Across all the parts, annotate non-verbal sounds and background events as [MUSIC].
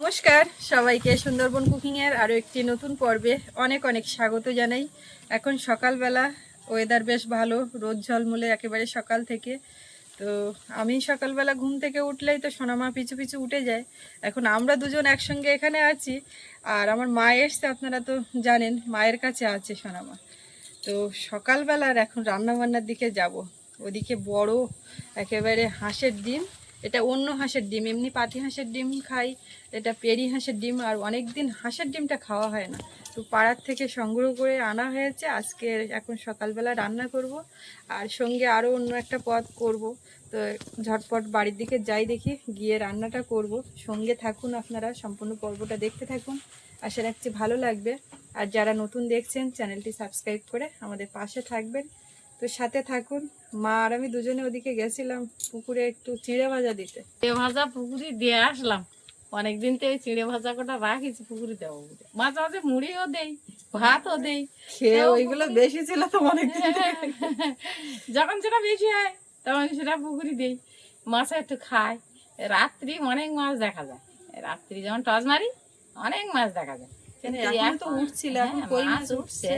নমস্কার, সবাইকে সুন্দরবন কুকিং এর আরও একটি নতুন পর্বে অনেক অনেক স্বাগত জানাই। এখন সকালবেলা ওয়েদার বেশ ভালো, রোদ ঝলমলে একেবারে সকাল থেকে। তো আমি সকালবেলা ঘুম থেকে উঠলেই তো সোনামা পিছু পিছু উঠে যায়। এখন আমরা দুজন একসঙ্গে এখানে আছি, আর আমার মা এসছে, আপনারা তো জানেন, মায়ের কাছে আছে সোনামা। তো সকালবেলার এখন রান্নাবান্নার দিকে যাব। ওদিকে বড়, একেবারে হাঁসের ডিম এটা অন্য হাঁসের ডিম, এমনি পাতি হাঁসের ডিম খাই, এটা পেরি হাঁসের ডিম, আর অনেক দিন হাঁসের ডিমটা খাওয়া হয় না। তো পাড়ার থেকে সংগ্রহ করে আনা হয়েছে, আজকে এখন সকালবেলা রান্না করব, আর সঙ্গে আরও অন্য একটা পদ করব। তো ঝটপট বাড়ির দিকে যাই দেখি, গিয়ে রান্নাটা করব। সঙ্গে থাকুন আপনারা, সম্পূর্ণ পর্বটা দেখতে থাকুন। আশা রাখছি ভালো লাগবে। আর যারা নতুন দেখছেন, চ্যানেলটি সাবস্ক্রাইব করে আমাদের পাশে থাকবেন। তো সাথে থাকুন। মা আর আমি দুজনে ওদিকে গেছিলাম পুকুরে একটু চিড়ে ভাজা দিতে। চিড়ে ভাজা পুকুরে দিয়ে আসলাম। অনেকদিন তো এই চিড়ে ভাজা কটা রাখিছি পুকুরে দেবো। মাঝে মাঝে মুড়িও দেই ভাতও দেই। খেয়ে ওইগুলো বেশি ছিল তো অনেক। [LAUGHS] যখন সেটা বেশি হয় তখন সেটা পুকুরি দেই। মাছ একটু খায় রাত্রি অনেক মাছ দেখা যায়। রাত্রি যখন টস মারি অনেক মাছ দেখা যায়। তো উঠছিল এখন হ্যাঁ, কই মাছ মাছ উঠছে। উঠছে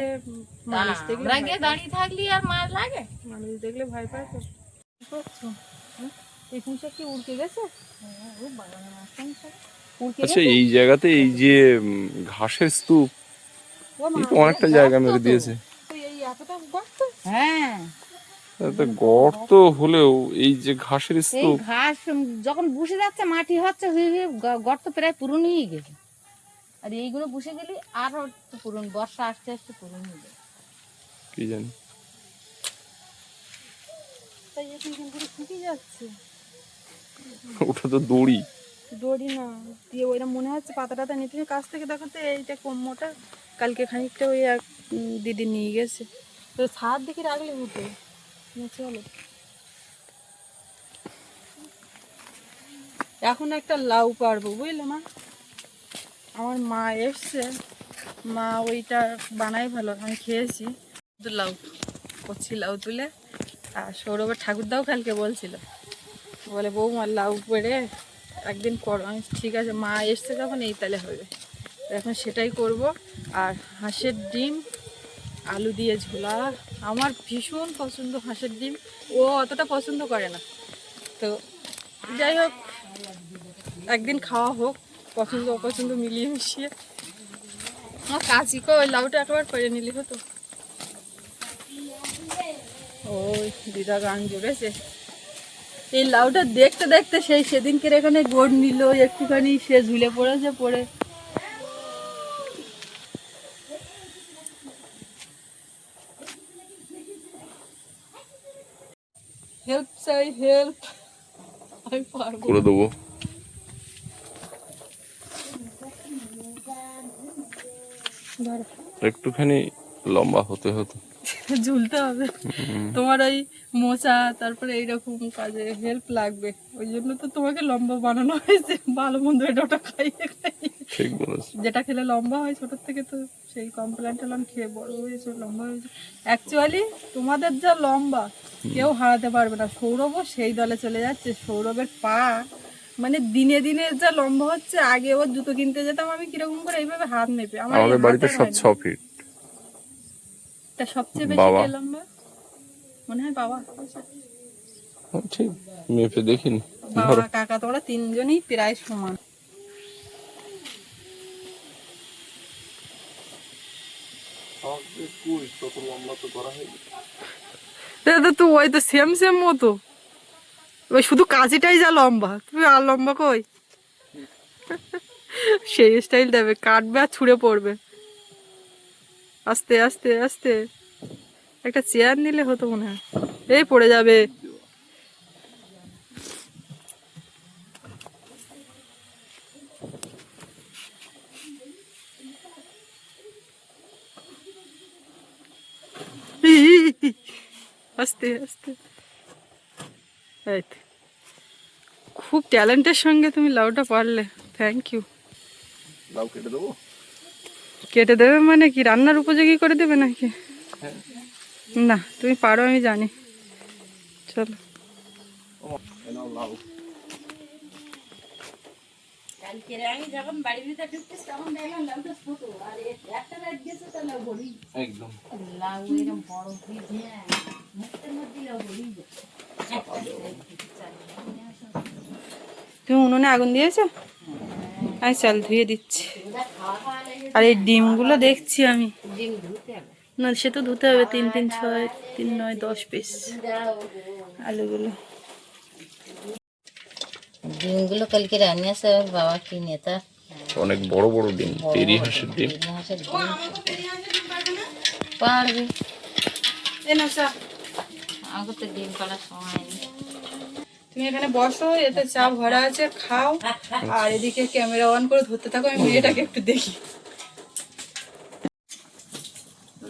মানুষ দেখলে আমরা ভয় গিয়ে পায়। দাঁড়িয়ে থাকলি আর মাছ লাগে? মানুষ দেখলে ভয় পায় তো। কি করছ? হ্যাঁ? এই পুঁচা কি উড়কে গেছে? উড়কে আচ্ছা এই জায়গাতে এই যে ঘাসের স্তূপ অনেকটা জায়গা মেরে দিয়েছে। হ্যাঁ। গর্ত হলেও এই যে ঘাসের স্তূপ। ঘাস যখন বসে যাচ্ছে মাটি হচ্ছে হয়ে হয়ে গর্ত প্রায় পূরণ হয়ে গেছে। আর এইগুলো বসে গেলে আরও একটু পূরণ বর্ষা আসতে আসতে পূরণ হয়ে যাবে কি জানি? তাই এখন কেমন করে যাচ্ছে। ওটা তো দড়ি। দড়ি না দিয়ে ওইটা মনে হচ্ছে পাতা টাতা নিতে কাছ থেকে দেখো তো এইটা কম মোটা কালকে খানিকটা ওই এক দিদি নিয়ে গেছে। তো ছাদ দিকে রাখলে না, চলো। এখন একটা লাউ পারব বুঝলে মা? আমার মা এসছে। মা ওইটা বানাই ভালো, আমি খেয়েছি। লাউ করছি লাউ তুলে, আর সৌরভের ঠাকুরদাও কালকে বলছিল। বলে বউ বৌমা, লাউ পেড়ে একদিন করো। আমি, ঠিক আছে, মা এসছে যখন, এই তালে হবে। এখন সেটাই করব। আর হাঁসের ডিম, আলু দিয়ে ঝোলা। আমার ভীষণ পছন্দ হাঁসের ডিম। ও অতটা পছন্দ করে না। তো যাই হোক, একদিন খাওয়া হোক। পছন্দ, অপছন্দ মিলিয়ে মিশিয়ে। আমার কাচিকে ওই লাউটা একবার পেরে নিলি হতো। ওই দিদা গান জুড়েছে। এই লাউটা দেখতে দেখতে সেই সেদিনকে এখানে গোড় নিল, একটুখানি সে ঝুলে পড়েছে, পড়ে। হেল্প চাই হেল্প আমি পারব করে দেবো। একটুখানি লম্বা হতে হতো। [LAUGHS] ঝুলতে হবে। তোমার ওই মোচা তারপরে এইরকম কাজে হেল্প লাগবে। ওই জন্য তো তোমাকে লম্বা বানানো হয়েছে। ভালো মন্দ এটা ওটা খাইয়ে খাইয়ে। ঠিক বলেছ। যেটা খেলে লম্বা হয় ছোট থেকে তো সেই কমপ্লেন টলান খেয়ে বড় হয়েছে লম্বা হয়েছে। অ্যাকচুয়ালি তোমাদের যা লম্বা কেউ হারাতে পারবে না। সৌরভও সেই দলে চলে যাচ্ছে। সৌরভের পা মানে দিনে দিনে যা লম্বা হচ্ছে আগে ওর জুতো কিনতে যেতাম আমি কীরকম করে এইভাবে হাত নেবে আমার আমাদের বাড়িতে সব ছ ফিট। তা সবচেয়ে বেশি লম্বা মনে হয় বাবা। হ্যাঁ, ঠিক। মেপে দেখিনি। বাবা কাকা তোমরা তিনজনই প্রায় সমান। তো ওই তো সেম সেম মতো। ওই শুধু কাজিটাই যা লম্বা। তুমি আর লম্বা কই? সেই স্টাইল দেবে, কাটবে আর ছুঁড়ে পড়বে। আস্তে আস্তে আস্তে। একটা চেয়ার নিলে হতো মনে হয়। এই পড়ে যাবে। আস্তে আস্তে। এই খুব ট্যালেন্টের সঙ্গে তুমি লাউটা পারলে। থ্যাংক ইউ লাউ কেটে দেবো? কেটে দেবে মানে কি? রান্নার উপযোগী করে দেবে নাকি? না তুমি পারো আমি জানি। চলো। একদম। লাউ এরকম বড় হয়ে যায় মুখের মধ্যে লাউ বড়ি তুমি উনুনে আগুন দিয়েছ? আমি চাল ধুয়ে দিচ্ছি। আর এই ডিমগুলো দেখছি আমি। ডিম না সে তো ধুতে হবে তিন তিন ছয় তিন নয় দশ পিস আলুগুলো। ডিমগুলো কালকে রান্না আছে বাবা কিনে তা অনেক বড় বড় ডিম পেরি হাঁসের ডিম। পারবে? এ না চা। আমাকে তো ডিম সময় নেই তুমি এখানে বসো এতে চা ভরা আছে খাও। আর এদিকে ক্যামেরা অন করে ধরতে থাকো আমি মেয়েটাকে একটু দেখি।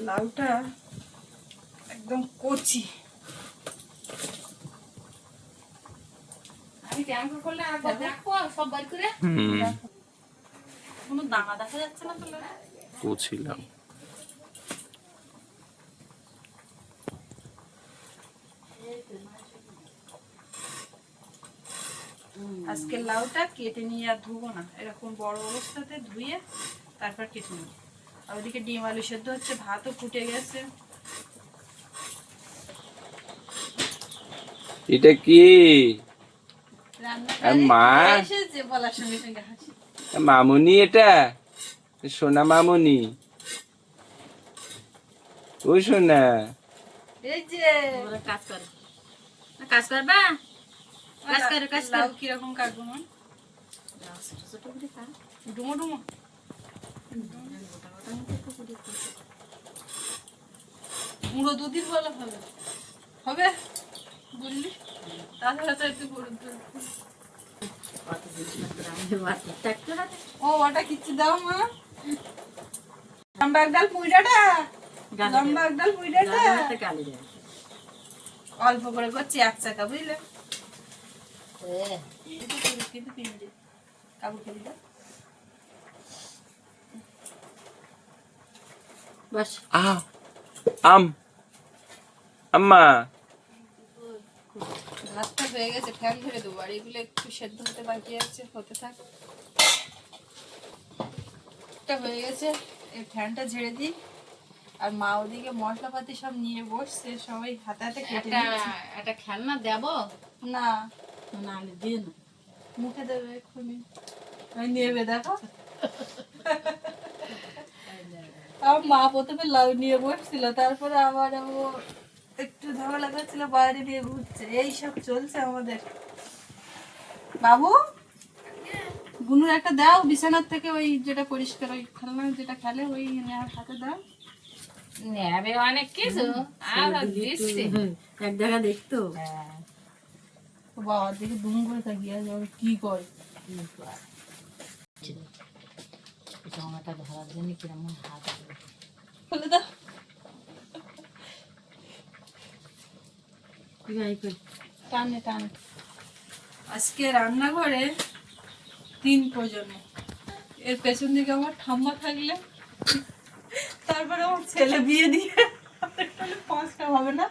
লাউটা একদম কচি। আমি করলে একবার দেখো সব বার করে? কোনো দানা দেখা যাচ্ছে না তো কছিলাম আজকে লাউটা কেটে নিয়ে আর ধুবো না। এরকম বড় অবস্থাতে ধুয়ে তারপর কেটে নেব। আর ওদিকে ডিম আলু সেদ্ধ হচ্ছে ভাতও ফুটে গেছে। এটা কি? মা। হাসি। মামুনি এটা? সোনা মামুনি। ও সোনা। এই যে। কাজ করে। কাজ করবা? কাজ করে কাজ লাউ কীরকম কাটবো মা ছোট করে কাজ ডুমো ডুমো। গুঁড়ো দুধই ভালো হবে। হবে? বুঝলি তাছাড়া তো একটু দুধ। ও ওটা কিচ্ছু দাও মা। লম্বা একডাল পুইডাটা? লম্বা একডাল পুইডাটা? অল্প করে করছি এক চাকা বুঝলে? কিন্তু পুরো কাবু খেলি বাস আম। আম্মা। ভাতটা হয়ে গেছে ধরে দেবো আর এগুলো একটু সেদ্ধ হতে বাকি আছে হতে থাক। হয়ে গেছে এই ফ্যানটা ঝেড়ে দিই। আর মা ওদিকে মশলাপাতি সব নিয়ে বসছে সবাই হাতে হাতে কেটে একটা নিচ্ছে একটা খেলনা দেবো? না। না নাহলে দিন মুখে দেবে এক্ষুনি। আমি নেবে দেখো। আমার মা প্রথমে লাউ নিয়ে বসছিল তারপরে আবার ও একটু ঝামেলা করছিল বাইরে নিয়ে ঘুরছে। এই সব চলছে আমাদের। বাবু গুনুর একটা দাও বিছানার থেকে ওই যেটা পরিষ্কার ওই খেলনা যেটা খেলে ওই হাতে দাও। নেবে অনেক কিছু। আর দিচ্ছি। এক জায়গা দেখতো। বাবার দিকে দুম করে তাকিয়ে কি করে? জামাটা ধরার জন্য হাত বলে দাও। টানে টানে। আজকে রান্নাঘরে তিন প্রজন্ম। এর পেছন দিকে আমার ঠাম্মা থাকলে ছেলে বিয়ে দিয়ে পাঁচটা হবে না।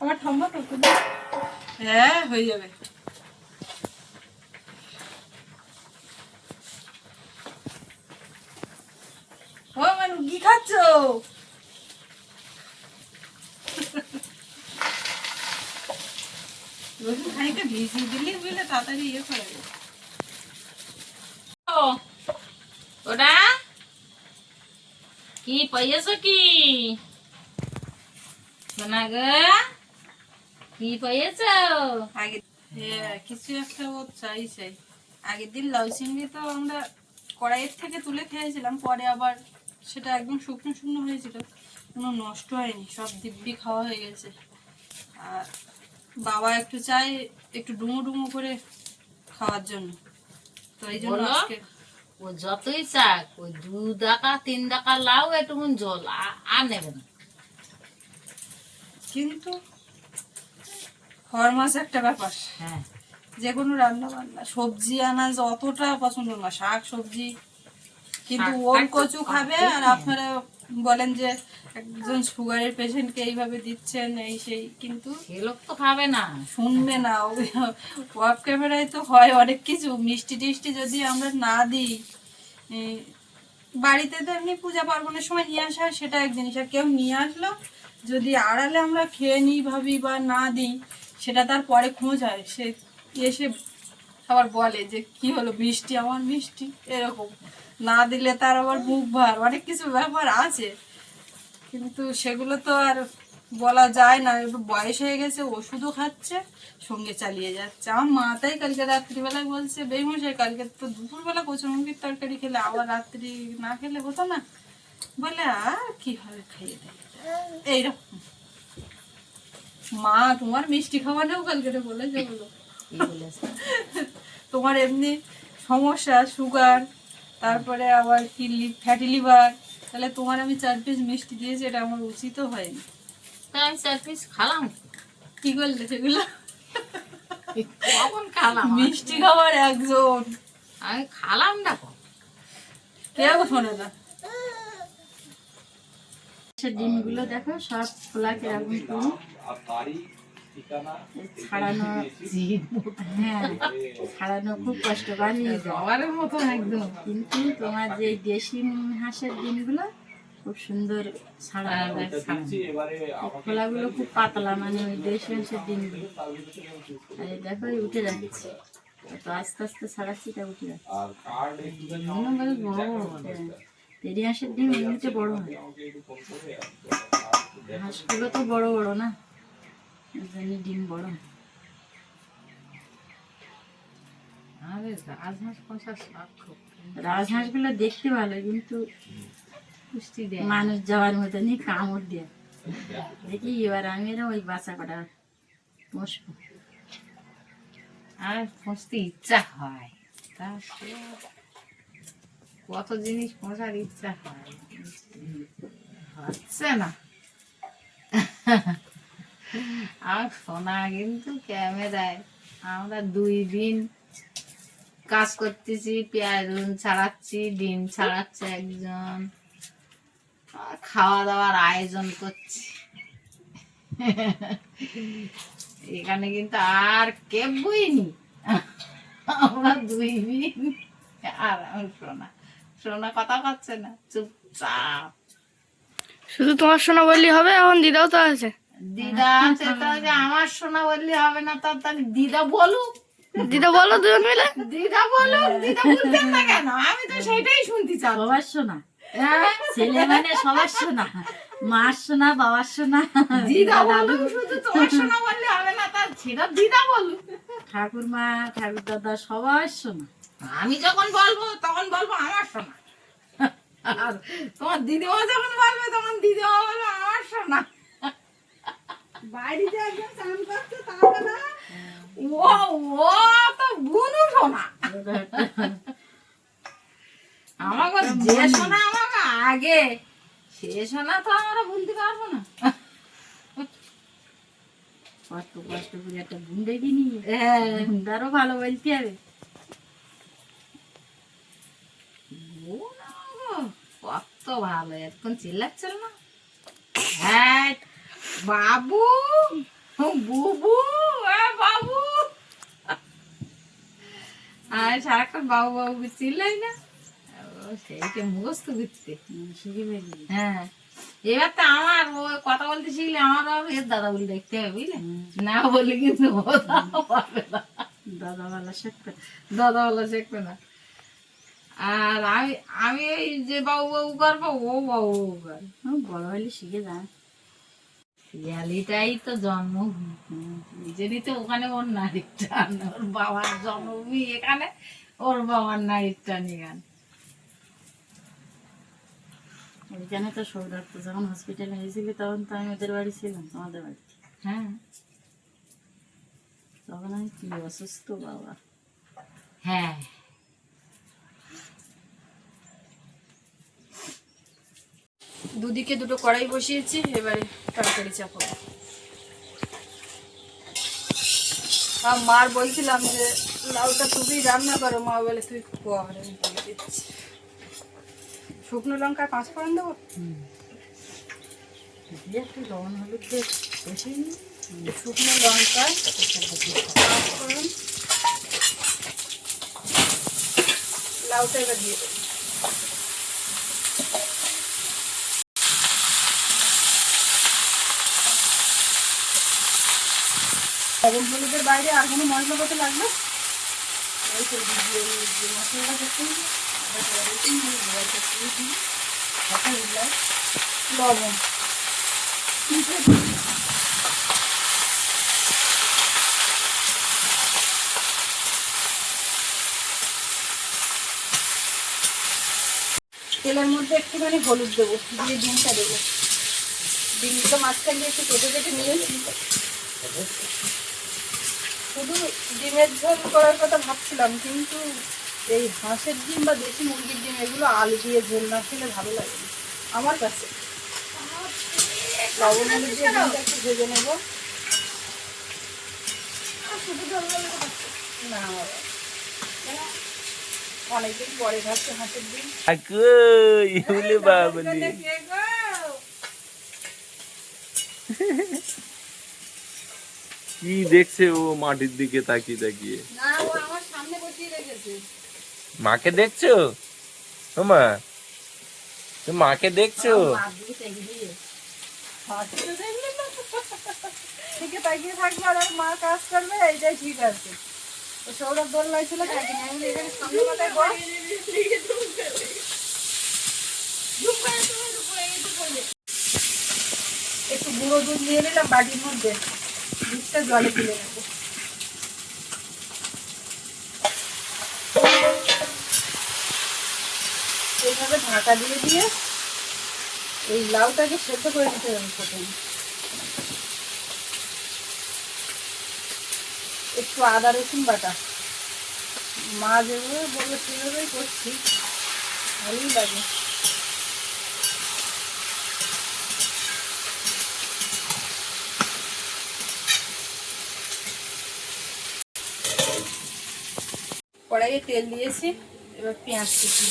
আমার ঠাম্মা তো হ্যাঁ হয়ে যাবে। তাড়াতাড়ি ইয়ে করে ওটা? কি পাইয়েছো কি? সোনা গো কি পাইয়েছো? আগে কিছু একটা ও চাই চাই। আগের দিন লাউ চিংড়ি তো আমরা কড়াইয়ের থেকে তুলে খেয়েছিলাম পরে আবার সেটা একদম শুকনো শুকনো হয়েছিল। কোনো নষ্ট হয়নি সব দিব্যি খাওয়া হয়ে গেছে। আর বাবা একটু চাই একটু ডুমো ডুমো করে খাওয়ার জন্য। তো এই জন্য? আজকে ও যতই চাক ওই দু টাকা তিন টাকা লাউ এটুকুন জল আর নেবে না কিন্তু ফরমাস একটা ব্যাপার। হ্যাঁ। যে কোনো রান্না বান্না সবজি আনা অতটা পছন্দ না শাক সবজি কিন্তু ওল কচু খাবে আর আপনারা বলেন যে একজন সুগারের পেশেন্টকে এইভাবে দিচ্ছেন এই সেই কিন্তু সে লোক তো খাবে না। শুনবে না। ওয়াব ক্যামেরায় তো হয় অনেক কিছু। মিষ্টি টিষ্টি যদি আমরা না দিই বাড়িতে তো এমনি পূজা পার্বণের সময় নিয়ে আসা হয় সেটা এক জিনিস। আর কেউ নিয়ে আসলো যদি আড়ালে আমরা খেয়ে নিই ভাবি বা না দিই সেটা তার পরে খোঁজ হয়। সে এসে আবার বলে যে কি হলো মিষ্টি? আমার মিষ্টি? এরকম। না দিলে তার আবার মুখ ভার। অনেক কিছু ব্যাপার আছে। কিন্তু সেগুলো তো আর বলা যায় না। একটু বয়স হয়ে গেছে ওষুধও খাচ্ছে সঙ্গে চালিয়ে যাচ্ছে। আমার মা তাই কালকে রাত্রিবেলায় বলছে বেমশাই কালকে তো দুপুরবেলা কচুরমুখির তরকারি খেলে আবার রাত্রি না খেলে হতো না। বলে আর কি হবে খাইয়ে দেয় এইরকম। মা তোমার মিষ্টি খাওয়ানোও কালকে বলেছে বলো তোমার এমনি সমস্যা সুগার তারপরে আবার কি ফ্যাটি লিভার তাহলে তোমার আমি চার পিস মিষ্টি দিয়েছি এটা আমার উচিতও হয়নি। তা আমি চার পিস খালাম। কি করলে সেগুলো? কখন খালাম মিষ্টি খাবার একজন। আমি খালাম না। কেউ শোনে না? ডিমগুলো দেখো সব খোলা কীরকম ছাড়ানো হ্যাঁ ছাড়ানো খুব কষ্টকর হয়ে যায় মতো একদম। কিন্তু তোমার যে দেশি হাঁসের ডিমগুলো খুব সুন্দর ছাড়ানো খোলাগুলো খুব পাতলা মানে ওই দেশি হাঁসের ডিমগুলো আর দেখো উঠে যাচ্ছে। তো আস্তে আস্তে ছাড়াচ্ছি তা উঠে যাচ্ছে। মনে। হ্যাঁ। দেরি হাঁসের ডিম এমনিতে বড় হয়। হাঁসগুলো তো বড় বড় না? জন্য ডিম বড় আরে রাজহাঁস। রাজহাঁসগুলো দেখতে ভালো কিন্তু পুষ্টি দেয় মানুষ যাওয়ার মতনই কামড় দেয়। দেখি এবার আমি ওই বাচ্চা কটা পুষবো আর পুষতে ইচ্ছা হয়। তা কত জিনিস পোষার ইচ্ছা হয়। হচ্ছে না। আর সোনা কিন্তু ক্যামেরায়। আমরা দুই দিন কাজ করতেছি, পেঁয়াজ ছাড়াচ্ছি, ডিম ছাড়াচ্ছে একজন। খাওয়া দাওয়ার আয়োজন করছি। এখানে কিন্তু আর কেবই নি আমরা দুই দিন আর সোনা। সোনা কথা পাচ্ছে না, চুপচাপ। শুধু তোমার শোনা বললেই হবে, এখন দিদাও তো আছে। দিদা আছে আমার সোনা বললে হবে না তার তাহলে দিদা বলুক। দিদা বলো দুজন মিলে। দিদা বলুক দিদা বলতেন না কেন? আমি তো সেটাই শুনতে চাই সবার শোনা হ্যাঁ ছেলে মানে সবার শোনা মার শোনা বাবার শোনা দিদা বলুক শুধু তোমার সোনা বললে হবে না তার সেটা দিদা বলুক। ঠাকুরমা ঠাকুর দাদা সবার শোনা আমি যখন বলব তখন বলব আমার শোনা আর তোমার দিদিমা যখন বলবে তখন দিদিমা বলবে আমার সোনা। বাড়িতে একজন চান করছে তাহলে না। ও ও তো বুনু সোনা। আমাকে যে সোনা আমাকে আগে সে সোনা তো আমরা ভুলতে পারব না। কত কষ্ট করে একটা কিনি। হ্যাঁ। ভালো বলতে হবে। কত ভালো এখন চিল্লাচ্ছিল না। হ্যাঁ বাবু? বুবু? বাবু? আর সারাক্ষণ বাবু বাবু চিল্লাই না। ও সেইটা মুখস্থ করতে হ্যাঁ। এবার তো আমার ও কথা বলতে শিখলে আমার এর দাদা বলে দেখতে হবে বুঝলে? না বললে কিন্তু ও দাদা না। শিখবে দাদা বলা শিখবে না। আর আমি আমি এই যে বাবু বাবু করব ও বাবু বাবু করবে বড় হলে শিখে যায় শিয়ালিটাই তো জন্মভূমি নিজেরই তো ওখানে ওর নারীর টান ওর বাবার জন্মভূমি এখানে ওর বাবার নারীর টান এখানে ওইখানে তো সৌদার্থ যখন হসপিটালে হয়েছিল তখন তো আমি ওদের বাড়ি ছিলাম আমাদের বাড়িতে হ্যাঁ। তখন আমি কি অসুস্থ বাবা? হ্যাঁ। দুদিকে দুটো কড়াই বসিয়েছি এবারে তরকারি চাপাবো আর মার বলছিলাম যে লাউটা তুমি রান্না করো। মা বলে তুই কোয়ারে আমি বলে দিচ্ছি। শুকনো লঙ্কা পাঁচ ফোড়ন দেবো একটু লবণ হলুদ শুকনো লঙ্কা পাঁচ ফোড়ন লাউটা এবার দিয়ে দেবো। লবণ হলুদের বাইরে আর কোনো মশলা কত লাগবে? মশলাটা করতে লবণ। তেলের মধ্যে একটুখানি হলুদ দেবো, দিয়ে ডিমটা দেবো। ডিমগুলো মাঝখান দিয়ে একটু কেটে কেটে নিয়েছি শুধু ডিমের ঝোল করার কথা ভাবছিলাম কিন্তু এই হাঁসের ডিম বা দেশি মুরগির ডিম এগুলো আলু দিয়ে ঝোল না খেলে ভালো লাগে আমার কাছে। লবণ হলুদ দিয়ে ডিমটা একটু ভেজে নেব। না অনেকদিন পরে ভাবছি হাঁসের ডিম। বাবলি। [LAUGHS] কে দেখছে ও মাটির দিকে তাকিয়ে তাকিয়ে? মাকে দেখছ? ও মা তুমি মাকে দেখছ? তাকিয়ে থাকবে আর মা কাজ করবে এইটাই ঠিক আছে। সৌরভ আমি এখানে সামনে বস। একটু গুঁড়ো দুধ নিয়ে নিলাম বাটির মধ্যে। দুধটা জলে তুলে নেব এইভাবে ঢাকা দিয়ে দিয়ে এই লাউটাকে সেদ্ধ করে দিতে হবে প্রথমে একটু আদা রসুন বাটা মা যেভাবে বলল সেভাবেই করছি ভালোই লাগে কড়াইয়ে তেল দিয়েছি, এবার পেঁয়াজ কুচি।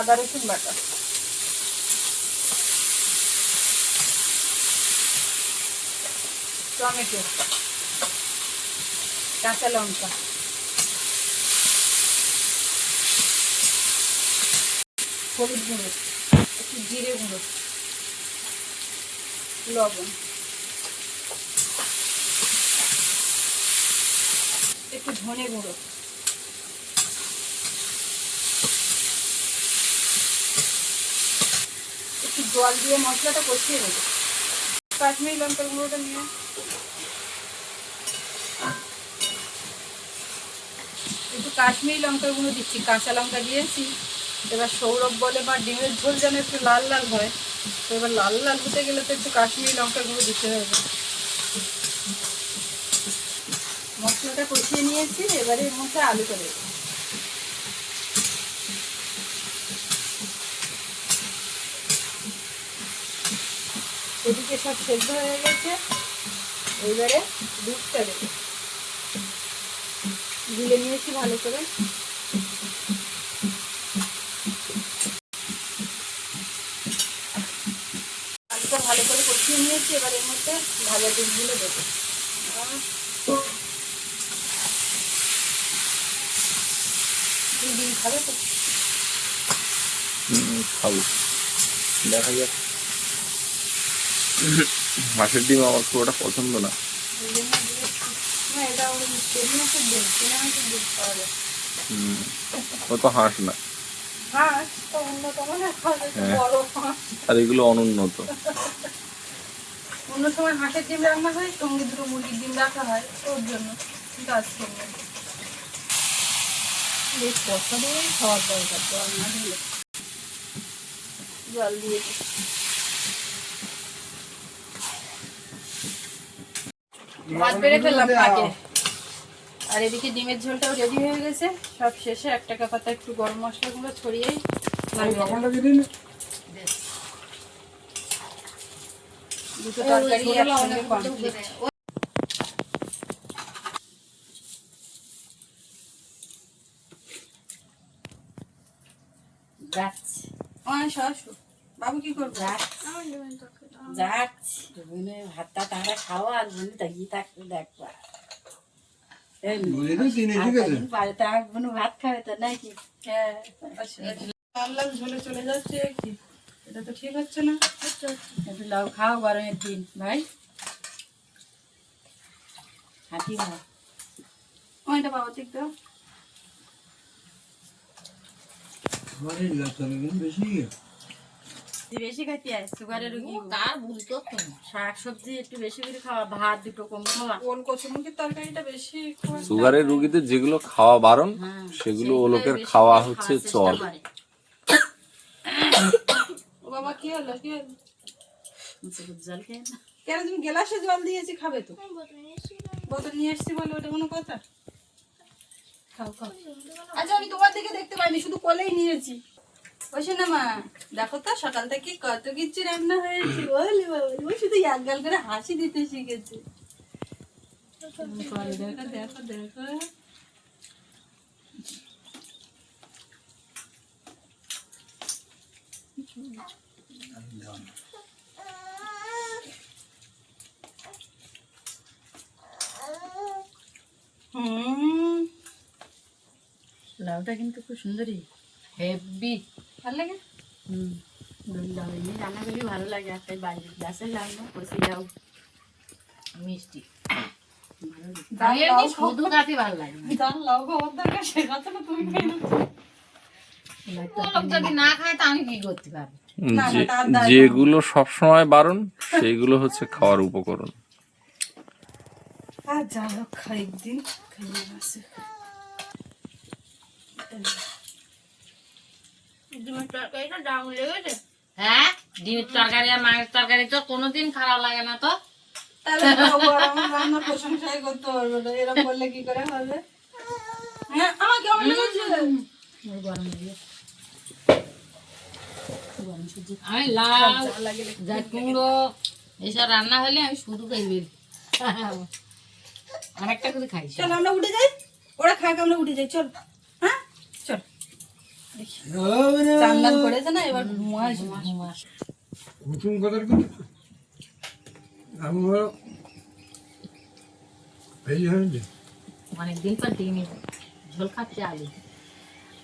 আদা রসুন বাটা। টমেটো। কাঁচা লঙ্কা। হলুদ গুঁড়ো। একটু জিরে গুঁড়ো। লবণ। একটু ধনে গুঁড়ো। একটু জল দিয়ে মশলাটা কষিয়ে নেব। কাশ্মীরি লঙ্কার গুঁড়োটা নিয়ে। একটু কাশ্মীরি লঙ্কার গুঁড়ো দিচ্ছি, কাঁচা লঙ্কা দিয়েছি। এবার সৌরভ বলে বা ডিমের ঝোল যেন একটু লাল লাল হয়। এবার লাল লাল হতে গেলে তো একটু কাশ্মীরি লঙ্কার গুঁড়ো দিতে হবে। মশলাটা কষিয়ে নিয়েছি, এবারে এর মধ্যে আলুটা দেবো এদিকে সব সেদ্ধ হয়ে গেছে। এবারে দুধটা দেবো। গুলে নিয়েছি ভালো করে আলুটা ভালো করে কষিয়ে নিয়েছি এবার এর মধ্যে ভাজা ডিমগুলো দেবো। ডিম খাবে তো? খাব। দেখা যাক। মাছের ডিম আমার খুব একটা পছন্দ না। ও তো হাঁস না। হ্যাঁ। আর এগুলো অনুন্নত অন্য সময় হাঁসের ডিম রান্না হয় সঙ্গে দুটো মুরগির ডিম রাখা হয় ওর জন্য কিন্তু আজকে বেশ কষা দিয়ে খাওয়ার দরকার জল না দিলে জল দিয়ে ভাত বেড়ে ফেললাম পাকে আর এদিকে ডিমের ঝোলটাও রেডি হয়ে গেছে। সব শেষে এক টাকা পাতা একটু গরম মশলাগুলো ছড়িয়েই দুটো তরকারি খাওয়া আর বোন তাকিয়ে থাকবে দেখবা। বাড়িতে আমার বোন ভাত খাবে তো নাকি? চলে যাচ্ছে এটা তো ঠিক হচ্ছে না। একটু লাউ খাও গরমের দিন ভাই। ভাত ওইটা বাবা ঠিক বেশি খাইতে হয় সুগারের রুগী তার বুঝতো তো শাক সবজি একটু বেশি করে খাওয়া ভাত দুটো কম খাওয়া। কচুমুখির তরকারিটা বেশি সুগারের রুগীদের যেগুলো খাওয়া বারণ হ্যাঁ, সেগুলো ও লোকের খাওয়া হচ্ছে চল। বাবা কি হলো কি হলো? জল খেয়ে না। কেন তুমি গ্লাসে জল দিয়েছি খাবে তো? বোতল নিয়ে এসছি বলে ওটা কোনো কথা? খাও খাও। আচ্ছা আমি তোমার দিকে দেখতে পাইনি শুধু কোলেই নিয়েছি। বসে না মা দেখো তো সকাল থেকে কত কিছু রান্না হয়েছে। বলি বাবা ও শুধু এক গাল করে হাসি দিতে শিখেছে। করে দেখো দেখো দেখো। হুম লাউটা কিন্তু খুব সুন্দরই। হেভি। ভালো লাগে? হুম। লাউ এমনি রান্না করলে ভালো লাগে একটা বাড়ির গাছের লাউ না কষি লাউ। মিষ্টি। ভালো লাগে। ডাল এমনি লাউ শুধু খাতে ভালো লাগে না? লাউ খাওয়ার দরকার সে কথা না তুমি খেয়ে নাও। লাউটা ও লোক যদি না খায় তা আমি কি করতে পারব? না, যে- তার দায় যেগুলো সবসময় বারণ সেইগুলো হচ্ছে খাওয়ার উপকরণ। আর যা হোক একদিন খেয়ে আসে হ্যাঁ ডিমের তরকারি আর মাংসের তরকারি তো কোনোদিন খারাপ লাগে না তো। তাহলে আমার রান্নার প্রশংসাই করতে পারবে না। এরকম করলে কি করে হবে? হ্যাঁ আমার কেমন লেগেছে? গরম দিয়ে। আমি লাউ কুমড়ো এসব রান্না হলে আমি শুধু খাই বের অনেকটা করে খাই চল। আমরা উঠে যাই। ওরা খাক আমরা উঠে যাই। চল। হ্যাঁ? চল। চান্দান করেছে না এবার ঘুমাস ঘুমাস হুকুম করার কিন্তু আমি বলো হয়েছে অনেকদিন পর ডিমের ঝোল খাচ্ছে আলু।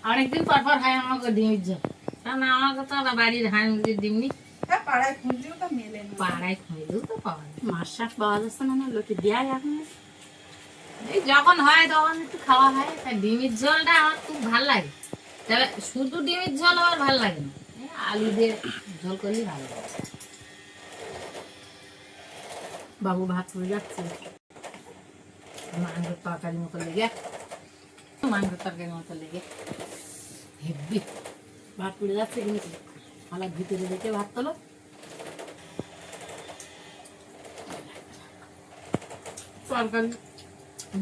অনেকদিন পর পর হয় আমাকে ডিমের ঝোল। কারণ আমাকে তো আমার বাড়ির হাঁড়ি মুরগির ডিমনি পাড়ায় খুঁজতেও তো মেলে না। পাড়ায় খুঁজলেও তো পাওয়া যায়। মাছ শাক পাওয়া যাচ্ছে না না লোকে দেয় এখন। যখন হয়, তখন একটু খাওয়া হয়। তা ডিমের ঝোলটা আমার খুব ভালো লাগে। তবে শুধু ডিমের ঝোল আমার ভালো লাগে না। আলু দিয়ে ঝোল করলেই ভালো লাগে। বাবু ভাত হয়ে যাচ্ছে। মাংসের তরকারির মতো লেগে মাংসের তরকারির মতো লেগে হেব্বি। ভাত পুড়ে যাচ্ছে কিন্তু আমার ভিতরে দেখে ভাত তোলো। তরকারি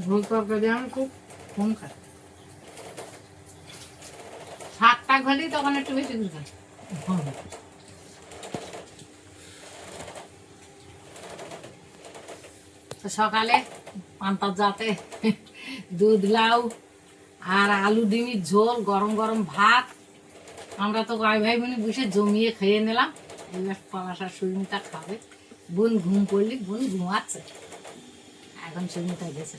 ঝোল তরকারি আমি খুব কম খাই। শাক টাক হলেই তখন একটু বেশি করে খাই সকালে পান্তা যাতে দুধ লাউ আর আলু ডিমির ঝোল গরম গরম ভাত। আমরা তো ভাই ভাই বোনে বসে জমিয়ে খেয়ে নিলাম। এবার পলাশার সুইমিটা খাবে। বোন ঘুম পড়লি বোন ঘুমাচ্ছে। এখন সুমিতা গেছে।